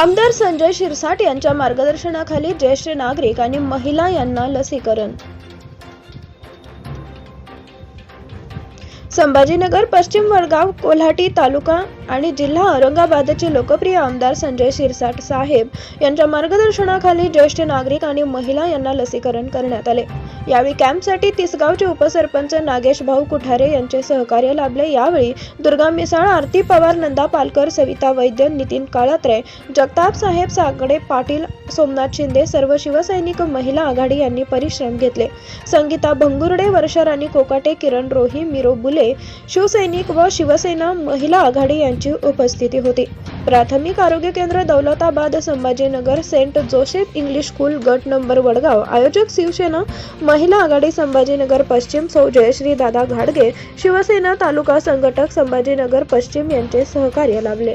आमदार संजय शिरसाट यांच्या मार्गदर्शनाखाली ज्येष्ठ नागरिक आणि महिला यांना लसीकरण. संभाजीनगर पश्चिम वडगाव कोल्हाटी तालुका आणि जिल्हा औरंगाबादचे लोकप्रिय आमदार संजय शिरसाट साहेब यांच्या मार्गदर्शनाखाली ज्येष्ठ नागरिक आणि महिला यांना लसीकरण करण्यात आले. यावेळी कॅम्पसाठी तिसगावचे उपसरपंच नागेश भाऊ कुठारे यांचे सहकार्य लाभले. यावेळी दुर्गा मिसाळ आरती पवार नंदा पालकर सविता वैद्य नितीन काळात्रे जगताप साहेब सागडे पाटील सोमनाथ शिंदे सर्व शिवसैनिक महिला आघाडी यांनी परिश्रम घेतले. संगीता भंगुर्डे वर्षा राणी कोकाटे किरण रोही मिरो बुले शिवसैनिक व शिवसेना महिला आघाडी यांची उपस्थिती होती. प्राथमिक आरोग्य केंद्र Daulatabad Sambhajinagar Saint Joseph English school गट नंबर वडगाव आयोजक शिवसेना महिला आघाडी संभाजीनगर पश्चिम सौ जयश्री दादा घाडगे शिवसेना तालुका संघटक संभाजीनगर पश्चिम यांचे सहकार्य लाभले.